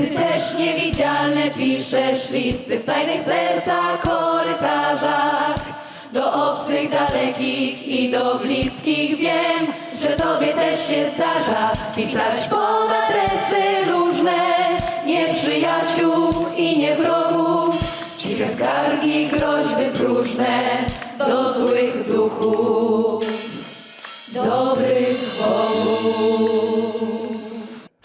Ty też niewidzialne piszesz listy w tajnych sercach korytarzach. Do obcych, dalekich i do bliskich wiem, że tobie też się zdarza pisać pod adresy różne, nie przyjaciół i nie wrogów. Ciche skargi, groźby próżne do złych duchów, dobrych bogów.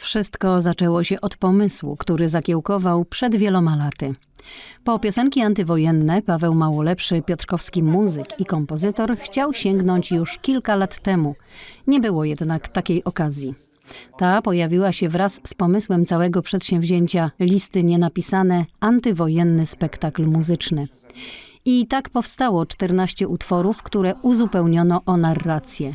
Wszystko zaczęło się od pomysłu, który zakiełkował przed wieloma laty. Po piosenki antywojenne Paweł Małolepszy, piotrkowski muzyk i kompozytor, chciał sięgnąć już kilka lat temu. Nie było jednak takiej okazji. Ta pojawiła się wraz z pomysłem całego przedsięwzięcia Listy Nienapisane antywojenny spektakl muzyczny. I tak powstało 14 utworów, które uzupełniono o narrację.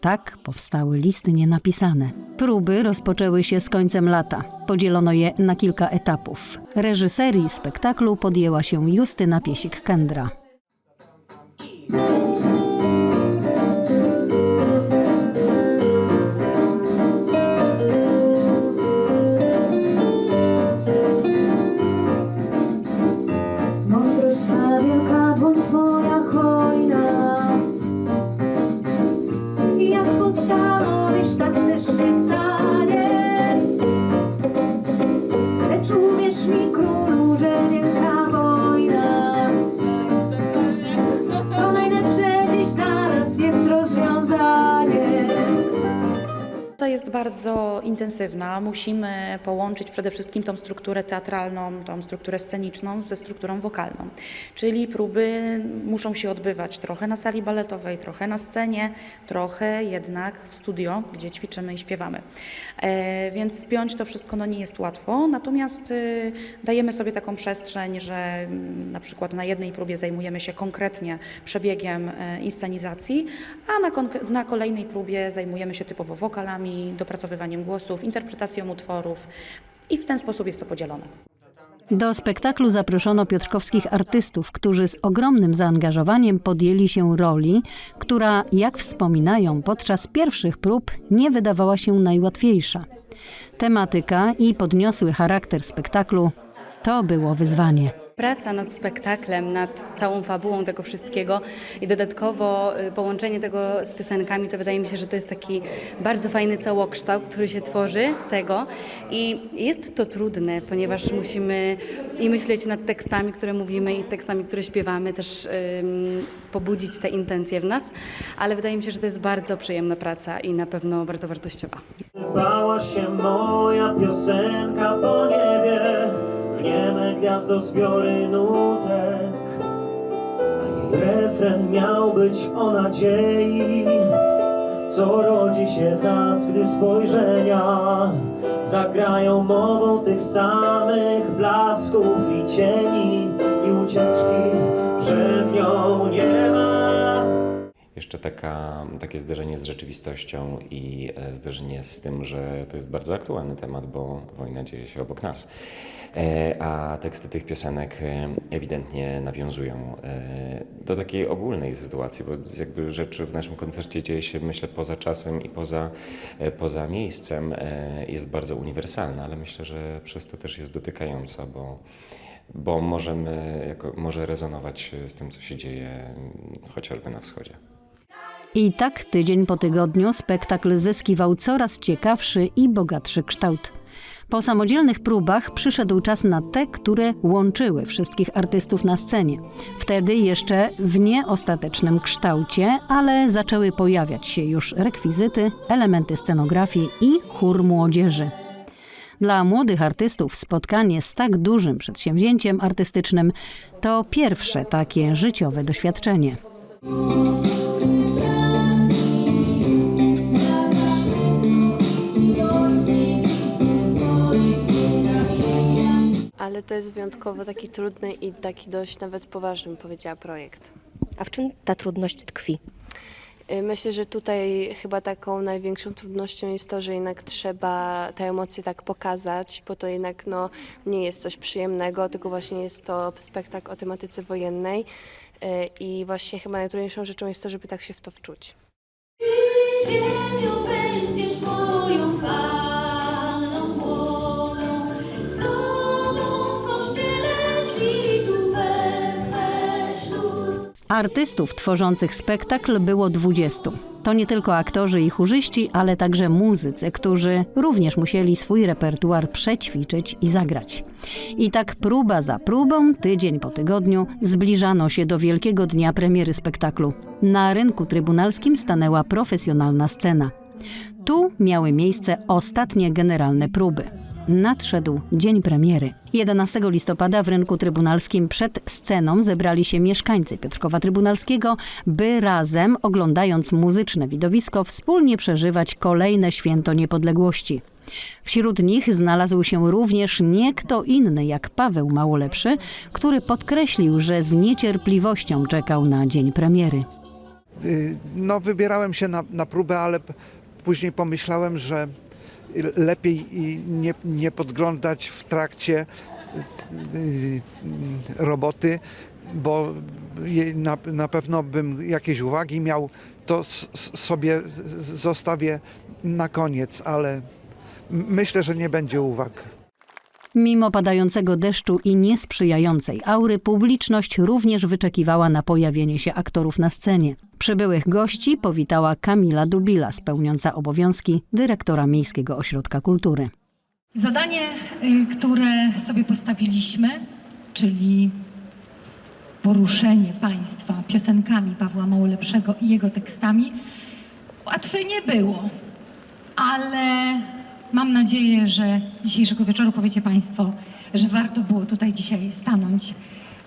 Tak powstały listy nienapisane. Próby rozpoczęły się z końcem lata. Podzielono je na kilka etapów. Reżyserii spektaklu podjęła się Justyna Piesik-Kendra. Bardzo intensywna. Musimy połączyć przede wszystkim tą strukturę teatralną, tą strukturę sceniczną ze strukturą wokalną. Czyli próby muszą się odbywać trochę na sali baletowej, trochę na scenie, trochę jednak w studio, gdzie ćwiczymy i śpiewamy. E, więc spiąć to wszystko no, nie jest łatwo, natomiast y, dajemy sobie taką przestrzeń, że mm, na przykład na jednej próbie zajmujemy się konkretnie przebiegiem e, inscenizacji, a na, na kolejnej próbie zajmujemy się typowo wokalami, dopracowywaniem głosów, interpretacją utworów i w ten sposób jest to podzielone. Do spektaklu zaproszono piotrkowskich artystów, którzy z ogromnym zaangażowaniem podjęli się roli, która, jak wspominają, podczas pierwszych prób nie wydawała się najłatwiejsza. Tematyka i podniosły charakter spektaklu to było wyzwanie. Praca nad spektaklem, nad całą fabułą tego wszystkiego i dodatkowo y, połączenie tego z piosenkami, to wydaje mi się, że to jest taki bardzo fajny całokształt, który się tworzy z tego i jest to trudne, ponieważ musimy i myśleć nad tekstami, które mówimy i tekstami, które śpiewamy, też ym, pobudzić te intencje w nas, ale wydaje mi się, że to jest bardzo przyjemna praca i na pewno bardzo wartościowa. Bała się moja piosenka po niebie W nieme gwiazdozbiory nutek A jej refren miał być o nadziei Co rodzi się w nas, gdy spojrzenia Zagrają mową tych samych blasków i cieni I ucieczki przed nią nie ma Jeszcze taka, takie zderzenie z rzeczywistością i e, zderzenie z tym, że to jest bardzo aktualny temat, bo wojna dzieje się obok nas. E, A teksty tych piosenek e, ewidentnie nawiązują do takiej ogólnej sytuacji, bo jakby rzecz w naszym koncercie dzieje się, myślę, poza czasem i poza, poza miejscem. Jest bardzo uniwersalna, ale myślę, że przez to też jest dotykająca, bo bo możemy, jako, może rezonować z tym, co się dzieje chociażby na wschodzie. I tak tydzień po tygodniu spektakl zyskiwał coraz ciekawszy i bogatszy kształt. Po samodzielnych próbach przyszedł czas na te, które łączyły wszystkich artystów na scenie. Wtedy jeszcze w nieostatecznym kształcie, ale zaczęły pojawiać się już rekwizyty, elementy scenografii i chór młodzieży. Dla młodych artystów spotkanie z tak dużym przedsięwzięciem artystycznym to pierwsze takie życiowe doświadczenie. Ale to jest wyjątkowo taki trudny i taki dość nawet poważny, powiedziała, projekt. A w czym ta trudność tkwi? Y, Myślę, że tutaj chyba taką największą trudnością jest to, że jednak trzeba te emocje tak pokazać, bo to jednak no, nie jest coś przyjemnego, tylko właśnie jest to spektakl o tematyce wojennej y, i właśnie chyba najtrudniejszą rzeczą jest to, żeby tak się w to wczuć. Ziemią będziesz moją Artystów tworzących spektakl było 20. To nie tylko aktorzy i chórzyści, ale także muzycy, którzy również musieli swój repertuar przećwiczyć i zagrać. I tak próba za próbą, tydzień po tygodniu, zbliżano się do wielkiego dnia premiery spektaklu. Na rynku trybunalskim stanęła profesjonalna scena. Tu miały miejsce ostatnie generalne próby. Nadszedł dzień premiery. 11 listopada w rynku trybunalskim przed sceną zebrali się mieszkańcy Piotrkowa Trybunalskiego, by razem, oglądając muzyczne widowisko, wspólnie przeżywać kolejne święto niepodległości. Wśród nich znalazł się również nie kto inny jak Paweł Małolepszy, który podkreślił, że z niecierpliwością czekał na dzień premiery. Y, No, wybierałem się na, na próbę, ale później pomyślałem, że lepiej nie, nie podglądać w trakcie y, y, roboty, bo na, na pewno bym jakieś uwagi miał, to sobie zostawię na koniec, ale myślę, że nie będzie uwag. Mimo padającego deszczu i niesprzyjającej aury, publiczność również wyczekiwała na pojawienie się aktorów na scenie. Przybyłych gości powitała Kamila Dubila, spełniąca obowiązki dyrektora Miejskiego Ośrodka Kultury. Zadanie, y, które sobie postawiliśmy, czyli poruszenie państwa piosenkami Pawła Małolepszego i jego tekstami, łatwe nie było, ale mam nadzieję, że dzisiejszego wieczoru powiecie Państwo, że warto było tutaj dzisiaj stanąć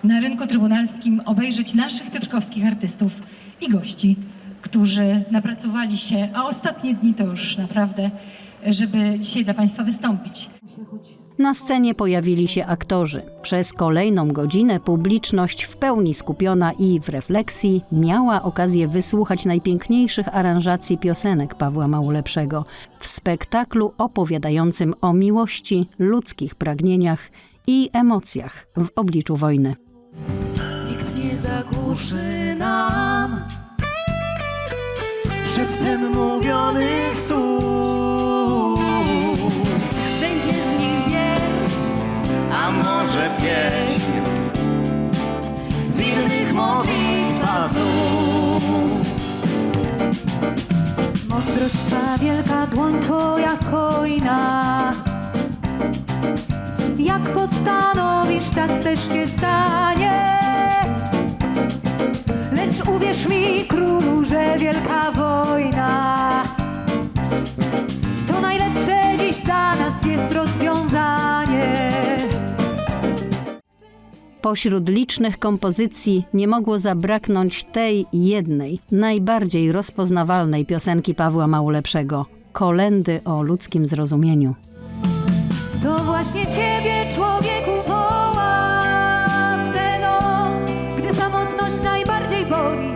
na rynku trybunalskim, obejrzeć naszych piotrkowskich artystów i gości, którzy napracowali się, a ostatnie dni to już naprawdę, żeby dzisiaj dla Państwa wystąpić. Na scenie pojawili się aktorzy. Przez kolejną godzinę publiczność w pełni skupiona i w refleksji miała okazję wysłuchać najpiękniejszych aranżacji piosenek Pawła Małolepszego w spektaklu opowiadającym o miłości, ludzkich pragnieniach i emocjach w obliczu wojny. Nikt nie zagłuszy nam Szeptem mówionych słów może pieśń. Z innych modlitwa znów. Mądrość Twa wielka dłoń Twoja hojna. Jak postanowisz, tak też się stanie. Lecz uwierz mi, królu, że wielka wojna To najlepsze dziś dla nas jest rozwiązanie Pośród licznych kompozycji nie mogło zabraknąć tej jednej, najbardziej rozpoznawalnej piosenki Pawła Małolepszego kolendy o ludzkim zrozumieniu. To właśnie Ciebie, człowieku, woła w tę noc, gdy samotność najbardziej boli.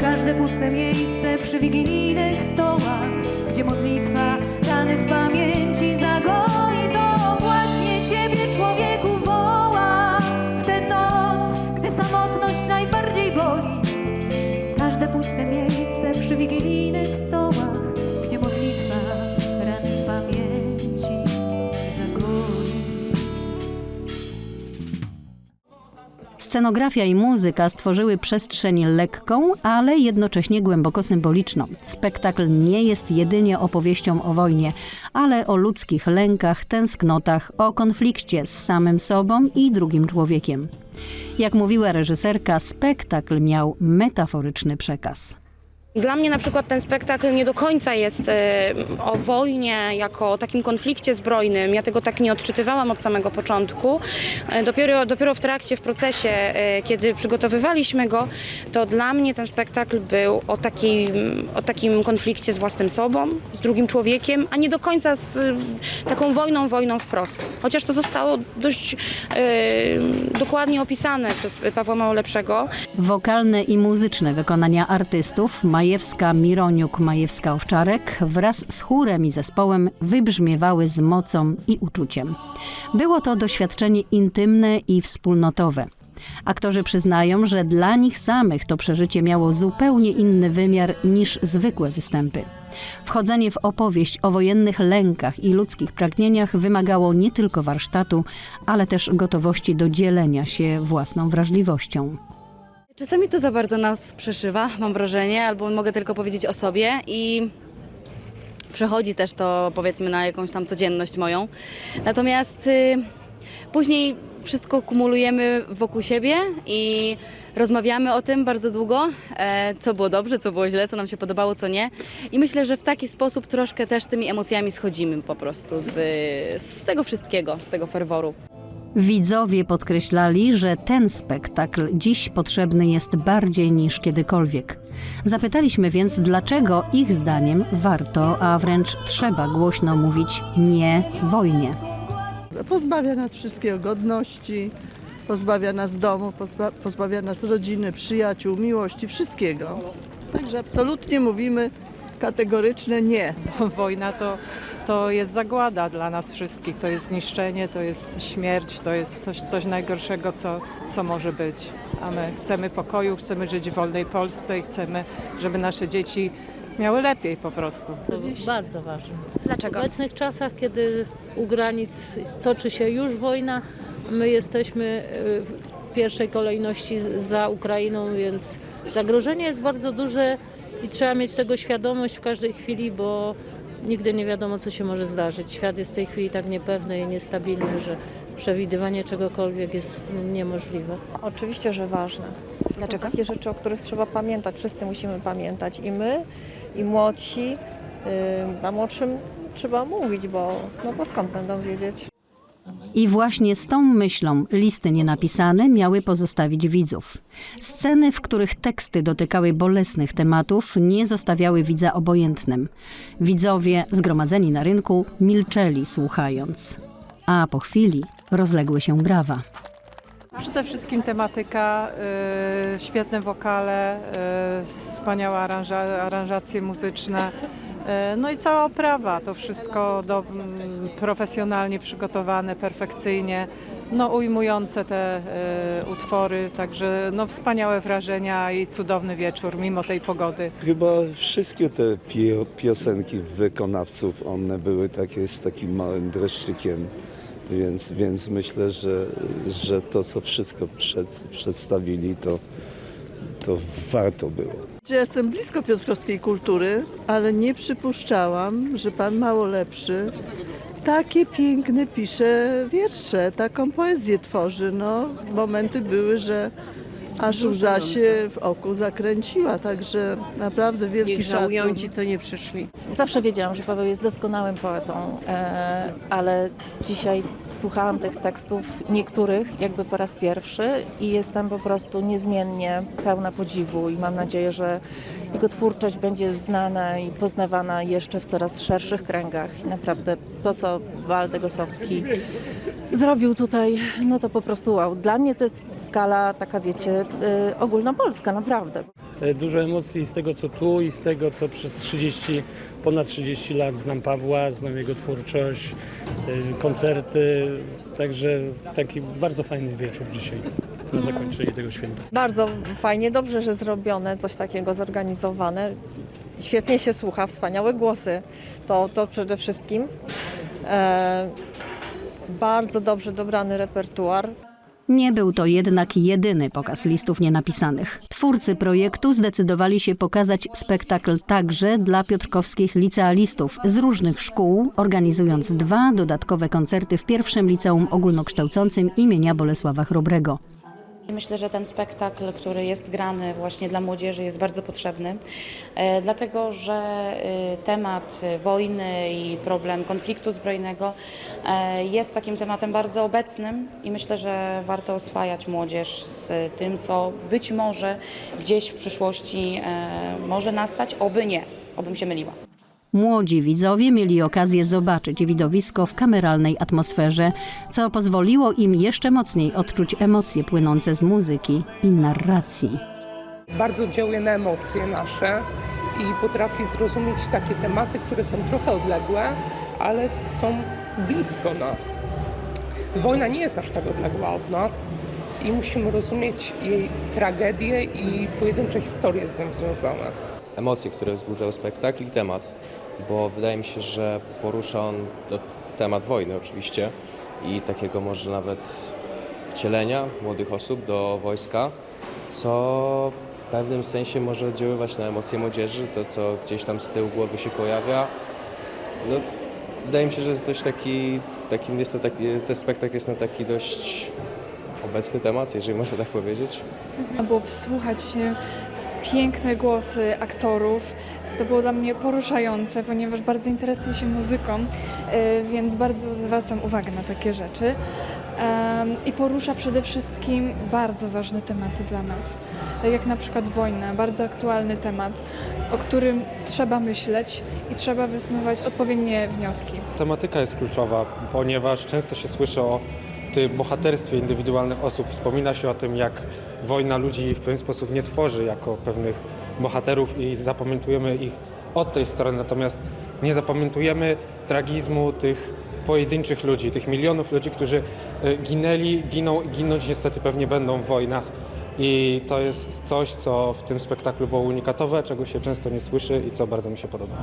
Każde puste miejsce przy wigilijnych Scenografia i muzyka stworzyły przestrzeń lekką, ale jednocześnie głęboko symboliczną. Spektakl nie jest jedynie opowieścią o wojnie, ale o ludzkich lękach, tęsknotach, o konflikcie z samym sobą i drugim człowiekiem. Jak mówiła reżyserka, spektakl miał metaforyczny przekaz. Dla mnie na przykład ten spektakl nie do końca jest e, o wojnie jako o takim konflikcie zbrojnym. Ja tego tak nie odczytywałam od samego początku. E, Dopiero, dopiero w trakcie, w procesie, e, kiedy przygotowywaliśmy go, to dla mnie ten spektakl był o takim, o takim konflikcie z własnym sobą, z drugim człowiekiem, a nie do końca z e, taką wojną, wojną wprost. Chociaż to zostało dość e, dokładnie opisane przez Pawła Małolepszego. Wokalne i muzyczne wykonania artystów Majewska, Mironiuk, Majewska-Owczarek wraz z chórem i zespołem wybrzmiewały z mocą i uczuciem. Było to doświadczenie intymne i wspólnotowe. Aktorzy przyznają, że dla nich samych to przeżycie miało zupełnie inny wymiar niż zwykłe występy. Wchodzenie w opowieść o wojennych lękach i ludzkich pragnieniach wymagało nie tylko warsztatu, ale też gotowości do dzielenia się własną wrażliwością. Czasami to za bardzo nas przeszywa, mam wrażenie, albo mogę tylko powiedzieć o sobie i przechodzi też to powiedzmy na jakąś tam codzienność moją. Natomiast y, później wszystko kumulujemy wokół siebie i rozmawiamy o tym bardzo długo, e, co było dobrze, co było źle, co nam się podobało, co nie. I myślę, że w taki sposób troszkę też tymi emocjami schodzimy po prostu z, z tego wszystkiego, z tego ferworu. Widzowie podkreślali, że ten spektakl dziś potrzebny jest bardziej niż kiedykolwiek. Zapytaliśmy więc, dlaczego ich zdaniem warto, a wręcz trzeba głośno mówić nie wojnie. Pozbawia nas wszystkiego godności, pozbawia nas domu, pozba- pozbawia nas rodziny, przyjaciół, miłości, wszystkiego. Także absolutnie mówimy kategoryczne nie. Wojna to, to jest zagłada dla nas wszystkich, to jest zniszczenie, to jest śmierć, to jest coś, coś najgorszego, co, co może być. A my chcemy pokoju, chcemy żyć w wolnej Polsce i chcemy, żeby nasze dzieci miały lepiej po prostu. Bardzo ważne. Dlaczego? W obecnych czasach, kiedy u granic toczy się już wojna, my jesteśmy y, w pierwszej kolejności za Ukrainą, więc zagrożenie jest bardzo duże i trzeba mieć tego świadomość w każdej chwili, bo nigdy nie wiadomo, co się może zdarzyć. Świat jest w tej chwili tak niepewny i niestabilny, że przewidywanie czegokolwiek jest niemożliwe. Oczywiście, że ważne. Dlaczego? To takie rzeczy, o których trzeba pamiętać. Wszyscy musimy pamiętać. I my, i młodsi. Yy, a młodszym trzeba mówić, bo, no bo skąd będą wiedzieć? I właśnie z tą myślą listy nienapisane miały pozostawić widzów. Sceny, w których teksty dotykały bolesnych tematów, nie zostawiały widza obojętnym. Widzowie zgromadzeni na rynku milczeli słuchając. A po chwili rozległy się brawa. Przede wszystkim tematyka, y, świetne wokale, y, wspaniałe aranża, aranżacje muzyczne. Y, No i cała oprawa, to wszystko do, mm, profesjonalnie przygotowane, perfekcyjnie, no ujmujące te y, utwory, także no wspaniałe wrażenia i cudowny wieczór mimo tej pogody. Chyba wszystkie te pio- piosenki wykonawców, one były takie z takim małym dreszczykiem, więc, więc myślę, że, że to, co wszystko przed, przedstawili, to, to warto było. Ja jestem blisko piotrkowskiej kultury, ale nie przypuszczałam, że pan mało lepszy takie piękne pisze wiersze, taką poezję tworzy. No, momenty były, że aż łza się w oku zakręciła, także naprawdę wielki szacun. co nie przyszli. Zawsze wiedziałam, że Paweł jest doskonałym poetą, e, ale dzisiaj słuchałam tych tekstów, niektórych jakby po raz pierwszy i jestem po prostu niezmiennie pełna podziwu i mam nadzieję, że jego twórczość będzie znana i poznawana jeszcze w coraz szerszych kręgach. I naprawdę to, co Waldek Gosowski zrobił tutaj, no to po prostu wow. Dla mnie to jest skala taka, wiecie, y, ogólnopolska, naprawdę. Dużo emocji z tego, co tu i z tego, co przez 30, ponad 30 lat znam Pawła, znam jego twórczość, y, koncerty, także taki bardzo fajny wieczór dzisiaj na zakończenie tego święta. Bardzo fajnie, dobrze, że zrobione, coś takiego zorganizowane. Świetnie się słucha, wspaniałe głosy. To, to przede wszystkim. E, bardzo dobrze dobrany repertuar. Nie był to jednak jedyny pokaz listów nienapisanych. Twórcy projektu zdecydowali się pokazać spektakl także dla piotrkowskich licealistów z różnych szkół, organizując dwa dodatkowe koncerty w pierwszym liceum ogólnokształcącym imienia Bolesława Chrobrego. Myślę, że ten spektakl, który jest grany właśnie dla młodzieży jest bardzo potrzebny, e, dlatego że e, temat wojny i problem konfliktu zbrojnego e, jest takim tematem bardzo obecnym i myślę, że warto oswajać młodzież z tym, co być może gdzieś w przyszłości e, może nastać, oby nie, obym się myliła. Młodzi widzowie mieli okazję zobaczyć widowisko w kameralnej atmosferze, co pozwoliło im jeszcze mocniej odczuć emocje płynące z muzyki i narracji. Bardzo działa na emocje nasze i potrafi zrozumieć takie tematy, które są trochę odległe, ale są blisko nas. Wojna nie jest aż tak odległa od nas i musimy rozumieć jej tragedię i pojedyncze historie z nią związane. Emocje, które wzbudzał spektakl i temat, bo wydaje mi się, że porusza on no, temat wojny oczywiście i takiego może nawet wcielenia młodych osób do wojska, co w pewnym sensie może oddziaływać na emocje młodzieży, to co gdzieś tam z tyłu głowy się pojawia. No, wydaje mi się, że jest dość taki, takim jest to taki, ten spektakl jest na taki dość obecny temat, jeżeli można tak powiedzieć. Było wsłuchać się piękne głosy aktorów. To było dla mnie poruszające, ponieważ bardzo interesuję się muzyką, y, więc bardzo zwracam uwagę na takie rzeczy. I porusza przede wszystkim bardzo ważne tematy dla nas, jak na przykład wojna, bardzo aktualny temat, o którym trzeba myśleć i trzeba wysnuwać odpowiednie wnioski. Tematyka jest kluczowa, ponieważ często się słyszy o bohaterstwie indywidualnych osób. Wspomina się o tym, jak wojna ludzi w pewien sposób nie tworzy jako pewnych bohaterów i zapamiętujemy ich od tej strony, natomiast nie zapamiętujemy tragizmu tych pojedynczych ludzi, tych milionów ludzi, którzy y, ginęli, giną i ginąć niestety pewnie będą w wojnach. I to jest coś, co w tym spektaklu było unikatowe, czego się często nie słyszy i co bardzo mi się podoba.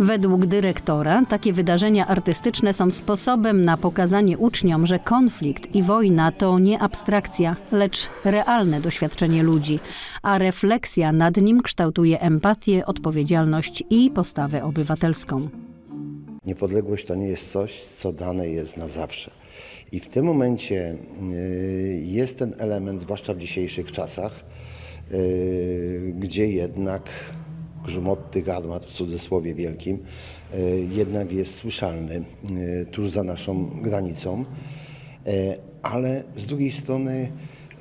Według dyrektora takie wydarzenia artystyczne są sposobem na pokazanie uczniom, że konflikt i wojna to nie abstrakcja, lecz realne doświadczenie ludzi, a refleksja nad nim kształtuje empatię, odpowiedzialność i postawę obywatelską. Niepodległość to nie jest coś, co dane jest na zawsze. I w tym momencie y, jest ten element, zwłaszcza w dzisiejszych czasach, y, gdzie jednak grzmot tych armat, w cudzysłowie wielkim, y, jednak jest słyszalny tuż za naszą granicą. Ale z drugiej strony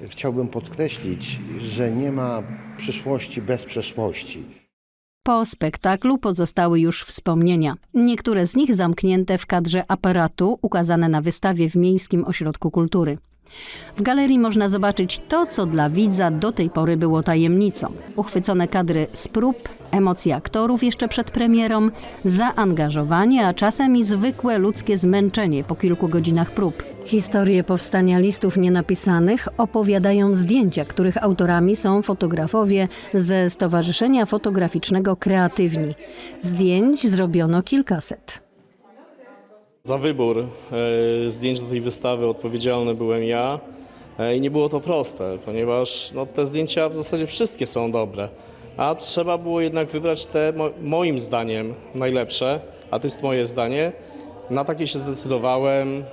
chciałbym podkreślić, że nie ma przyszłości bez przeszłości. Po spektaklu pozostały już wspomnienia. Niektóre z nich zamknięte w kadrze aparatu, ukazane na wystawie w Miejskim Ośrodku Kultury. W galerii można zobaczyć to, co dla widza do tej pory było tajemnicą. Uchwycone kadry z prób, emocje aktorów jeszcze przed premierą, zaangażowanie, a czasem i zwykłe ludzkie zmęczenie po kilku godzinach prób. Historię powstania listów nienapisanych opowiadają zdjęcia, których autorami są fotografowie ze Stowarzyszenia Fotograficznego Kreatywni. Zdjęć zrobiono kilkaset. Za wybór e, zdjęć do tej wystawy odpowiedzialny byłem ja e, i nie było to proste, ponieważ no, te zdjęcia w zasadzie wszystkie są dobre, a trzeba było jednak wybrać te mo moim zdaniem najlepsze, a to jest moje zdanie. Na takie się zdecydowałem,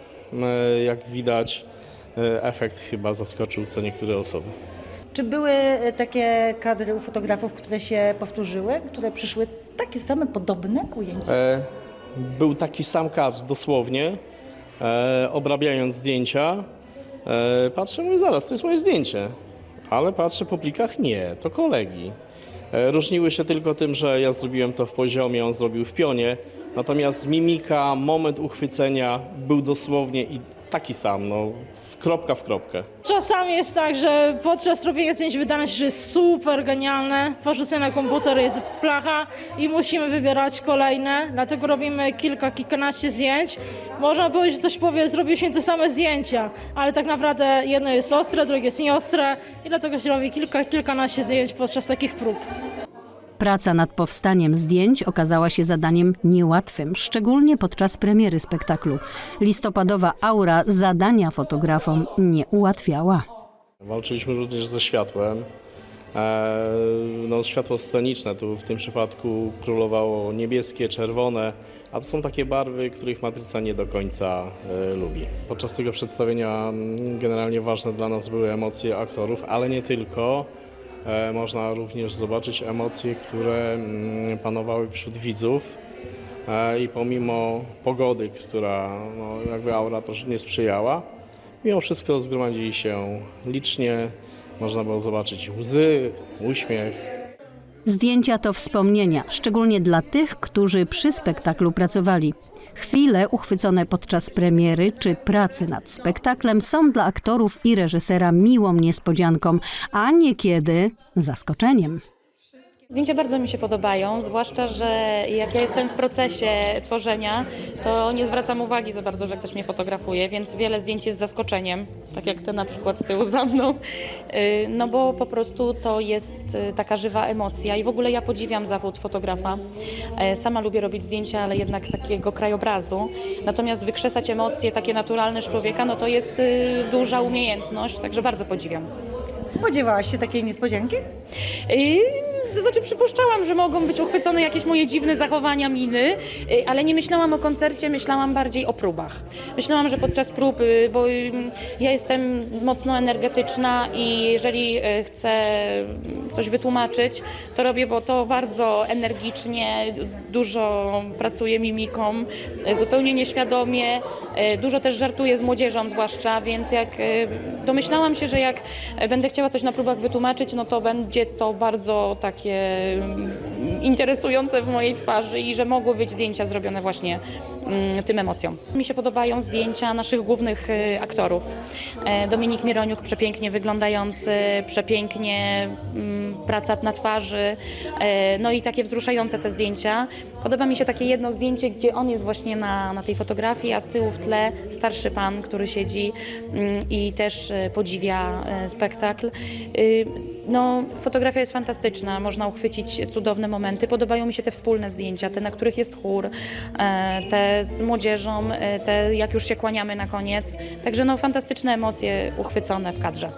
jak widać e, efekt chyba zaskoczył co niektóre osoby. Czy były e, takie kadry u fotografów, które się powtórzyły, które przyszły takie same, podobne ujęcia? E, był taki sam kadr dosłownie, e, obrabiając zdjęcia. E, patrzę, mówię, zaraz, to jest moje zdjęcie. Ale patrzę po plikach, nie, to kolegi. E, różniły się tylko tym, że ja zrobiłem to w poziomie, on zrobił w pionie. Natomiast mimika, moment uchwycenia był dosłownie i taki sam, no, kropka w kropkę. Czasami jest tak, że podczas robienia zdjęć wydaje się, że jest super genialne, porzucę na komputer jest placha i musimy wybierać kolejne, dlatego robimy kilka, kilkanaście zdjęć. Można powiedzieć, że ktoś powie, zrobiliśmy te same zdjęcia, ale tak naprawdę jedno jest ostre, drugie jest nieostre i dlatego się robi kilka, kilkanaście zdjęć podczas takich prób. Praca nad powstaniem zdjęć okazała się zadaniem niełatwym, szczególnie podczas premiery spektaklu. Listopadowa aura zadania fotografom nie ułatwiała. Walczyliśmy również ze światłem. E, No, światło sceniczne, tu w tym przypadku królowało niebieskie, czerwone, a to są takie barwy, których matryca nie do końca e, lubi. Podczas tego przedstawienia mm, generalnie ważne dla nas były emocje aktorów, ale nie tylko. E, Można również zobaczyć emocje, które mm, panowały wśród widzów. E, I pomimo pogody, która no, jakby aura też nie sprzyjała, Mimo wszystko zgromadzili się licznie, można było zobaczyć łzy, uśmiech. Zdjęcia to wspomnienia, szczególnie dla tych, którzy przy spektaklu pracowali. Chwile uchwycone podczas premiery czy pracy nad spektaklem są dla aktorów i reżysera miłą niespodzianką, a niekiedy zaskoczeniem. Zdjęcia bardzo mi się podobają, zwłaszcza, że jak ja jestem w procesie tworzenia, to nie zwracam uwagi za bardzo, że ktoś mnie fotografuje, więc wiele zdjęć jest zaskoczeniem, tak jak te na przykład z tyłu za mną, Yy, no bo po prostu to jest y, taka żywa emocja i w ogóle ja podziwiam zawód fotografa. E, Sama lubię robić zdjęcia, ale jednak takiego krajobrazu, natomiast wykrzesać emocje takie naturalne z człowieka, no to jest y, duża umiejętność, także bardzo podziwiam. Spodziewałaś się takiej niespodzianki? To znaczy przypuszczałam, że mogą być uchwycone jakieś moje dziwne zachowania, miny, yy, ale nie myślałam o koncercie, myślałam bardziej o próbach. Myślałam, że podczas prób, yy, bo yy, ja jestem mocno energetyczna i jeżeli chcę coś wytłumaczyć, to robię, bo to bardzo energicznie, dużo pracuję mimiką, zupełnie nieświadomie, dużo też żartuję z młodzieżą zwłaszcza, więc jak domyślałam się, że jak będę chciała coś na próbach wytłumaczyć, no to będzie to bardzo takie mm, interesujące w mojej twarzy i że mogły być zdjęcia zrobione właśnie mm, tym emocjom. Mi się podobają zdjęcia naszych głównych y, aktorów. E, Dominik Mieroniuk przepięknie wyglądający, przepięknie mm, praca na twarzy, e, no i takie wzruszające te zdjęcia. Podoba mi się takie jedno zdjęcie, gdzie on jest właśnie na, na tej fotografii, a z tyłu w tle starszy pan, który siedzi i też e, podziwia spektakl. No, fotografia jest fantastyczna, można uchwycić cudowne momenty. Podobają mi się te wspólne zdjęcia, te, na których jest chór, e, te z młodzieżą, e, te jak już się kłaniamy na koniec. Także no, fantastyczne emocje uchwycone w kadrze.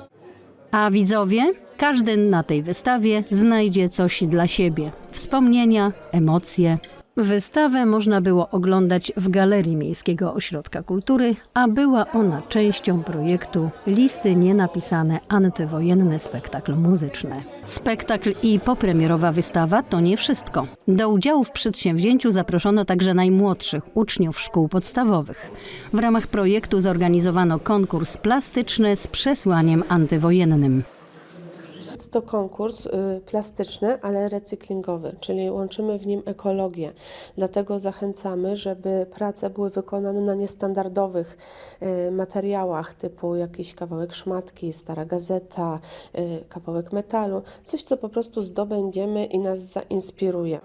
A widzowie, każdy na tej wystawie znajdzie coś dla siebie: wspomnienia, emocje. Wystawę można było oglądać w Galerii Miejskiego Ośrodka Kultury, a była ona częścią projektu Listy Nienapisane Antywojenne Spektakl Muzyczny. Spektakl i popremierowa wystawa to nie wszystko. Do udziału w przedsięwzięciu zaproszono także najmłodszych uczniów szkół podstawowych. W ramach projektu zorganizowano konkurs plastyczny z przesłaniem antywojennym. Jest to konkurs y, plastyczny, ale recyklingowy, czyli łączymy w nim ekologię. Dlatego zachęcamy, żeby prace były wykonane na niestandardowych y, materiałach, typu jakiś kawałek szmatki, stara gazeta, y, kawałek metalu, coś co po prostu zdobędziemy i nas zainspiruje.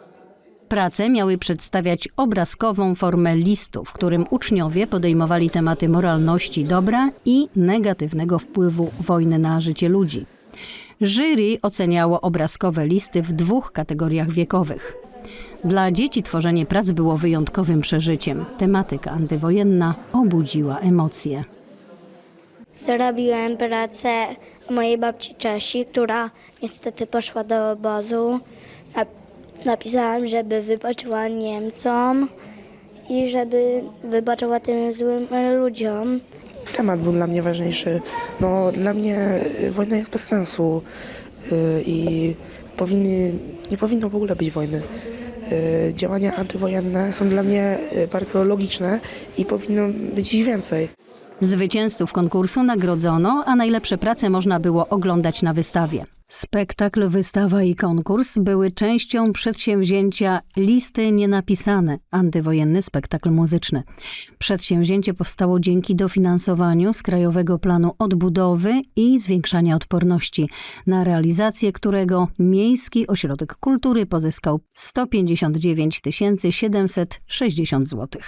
Prace miały przedstawiać obrazkową formę listu, w którym uczniowie podejmowali tematy moralności dobra i negatywnego wpływu wojny na życie ludzi. Jury oceniało obrazkowe listy w dwóch kategoriach wiekowych. Dla dzieci tworzenie prac było wyjątkowym przeżyciem. Tematyka antywojenna obudziła emocje. Zrobiłem pracę mojej babci Czesi, która niestety poszła do obozu. Nap- Napisałam, żeby wybaczyła Niemcom i żeby wybaczyła tym złym ludziom. Temat był dla mnie ważniejszy. No, dla mnie y, wojna jest bez sensu y, i powinny, nie powinno w ogóle być wojny. Y, Działania antywojenne są dla mnie bardzo logiczne i powinno być ich więcej. Zwycięzców konkursu nagrodzono, a najlepsze prace można było oglądać na wystawie. Spektakl, wystawa i konkurs były częścią przedsięwzięcia Listy Nienapisane antywojenny spektakl muzyczny. Przedsięwzięcie powstało dzięki dofinansowaniu z Krajowego Planu Odbudowy i Zwiększania Odporności, na realizację którego Miejski Ośrodek Kultury pozyskał 159 760 zł.